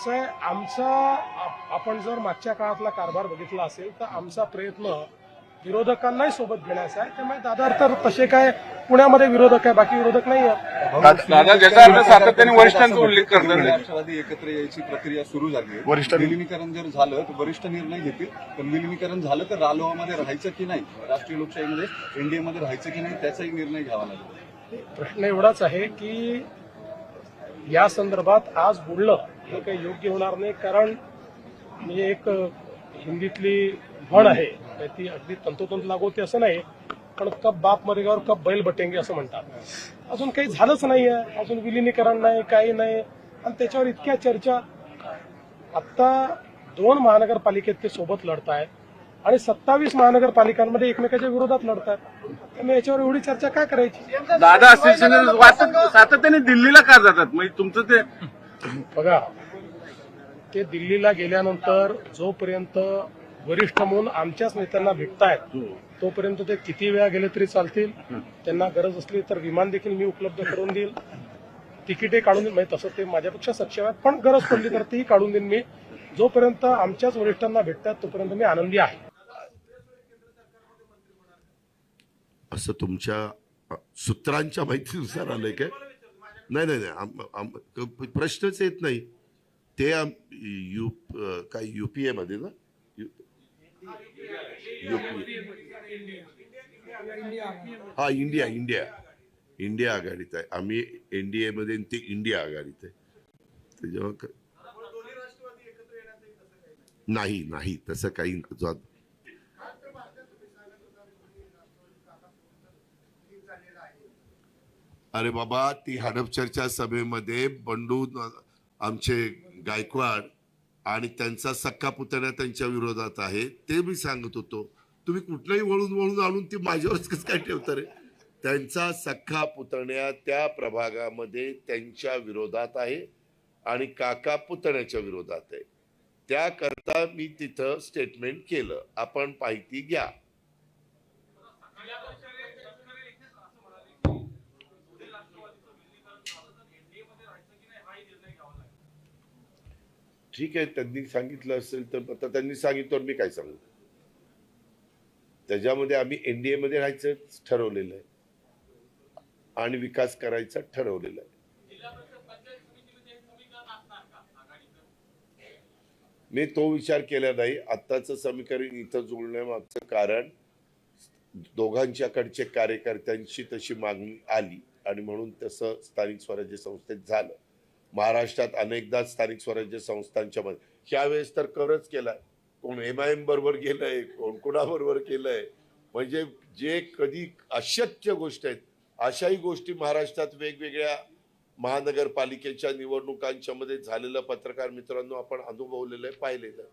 असं आहे आमचा आप- आपण जर मागच्या काळातला कारभार बघितला असेल तर आमचा प्रयत्न विरोधकांनाही सोबत घेण्याचा आहे. त्यामुळे दादा तर तसे काय पुण्यामध्ये विरोधक आहे बाकी विरोधक नाही दादा ज्याचा अर्थ सातत्याने वरिष्ठांचा उल्लेख करतात राष्ट्रवादी एकत्र यायची प्रक्रिया सुरू झाली आहे. वरिष्ठ- विलिनीकरण जर झालं तर वरिष्ठ निर्णय घेतील. पण विलिनीकरण झालं तर रालोआमध्ये राहायचं की नाही? राष्ट्रीय लोकशाहीमध्ये एनडीए मध्ये राहायचं की नाही? त्याचाही निर्णय घ्यावा लागेल. प्रश्न एवढाच आहे की या संदर्भात आज बोलणं हे काही योग्य होणार नाही कारण म्हणजे एक हिंदीतली म्हण आहे. ती अगदी तंतोतंत लागू होते असं नाही पण कब बाप मरेगावर कब बैल बटेंगे असं म्हणतात. अजून काही झालंच नाही आहे अजून विलिनीकरण नाही काही नाही आणि त्याच्यावर इतक्या चर्चा. आत्ता दोन महानगरपालिकेत ते सोबत लढतायत आणि सत्तावीस महानगरपालिकांमध्ये एकमेकाच्या विरोधात लढतात त्यामुळे याच्यावर एवढी चर्चा काय करायची? दादा सातत्याने दिल्लीला का जातात? म्हणजे तुमचं ते बघा ते दिल्लीला गेल्यानंतर जोपर्यंत वरिष्ठ म्हणून आमच्याच नेत्यांना भेटतायत तोपर्यंत ते किती वेळा गेले तरी चालतील? त्यांना गरज असली तर विमान देखील मी उपलब्ध करून देईल. तिकिटे काढून देईल. म्हणजे तसं ते माझ्यापेक्षा सक्षम आहेत पण गरज पडली तर तीही काढून देईन मी. जोपर्यंत आमच्याच वरिष्ठांना भेटतात तोपर्यंत मी आनंदी आहे. असं तुमच्या सूत्रांच्या माहितीनुसार आलंय काय? नाही नाही प्रश्नच येत नाही. ते यू काय यू पी एमध्ये ना युपी हा इंडिया इंडिया इंडिया आघाडीत आहे आम्ही एन डी एमध्ये ते इंडिया आघाडीत आहे जेव्हा नाही नाही तसं काही अरे बाबा ती हडप चर्चा सभेमध्ये बंडू आमचे गायकवाड आणि त्यांचा सख्खा पुतण्या त्यांच्या विरोधात आहे ते मी सांगत होतो. तुम्ही कुठलंही वळून वळून आणून ती माझ्यावरच कसं काय ठेवता रे? त्यांचा सख्खा पुतण्या त्या प्रभागामध्ये त्यांच्या विरोधात आहे आणि काका पुतण्याच्या विरोधात आहे. त्याकरता मी तिथं स्टेटमेंट केलं. आपण माहिती घ्या. ठीक आहे त्यांनी सांगितलं असेल तर आता त्यांनी सांगितलं मी काय सांगू? त्याच्यामध्ये आम्ही एनडीए मध्ये राहायचं ठरवलेलं आहे. आणि विकास करायचा ठरवलेला आहे. मी तो विचार केला नाही. आत्ताचं समीकरण इथं जुळण्यामागचं कारण दोघांच्याकडचे कार्यकर्त्यांची तशी मागणी आली आणि म्हणून तसं स्थानिक स्वराज्य संस्थेत झालं. महाराष्ट्रात अनेकदा स्थानिक स्वराज्य संस्थांच्या मध्ये. ह्यावेळेस तर करच केलाय. कोण एम आय एम बरोबर गेलंय कोण कोणाबरोबर केलंय? म्हणजे जे कधी अशक्य गोष्ट आहेत अशाही गोष्टी महाराष्ट्रात वेगवेगळ्या महानगरपालिकेच्या निवडणुकांच्या मध्ये झालेलं पत्रकार मित्रांनो आपण अनुभवलेलं आहे पाहिलेलं आहे.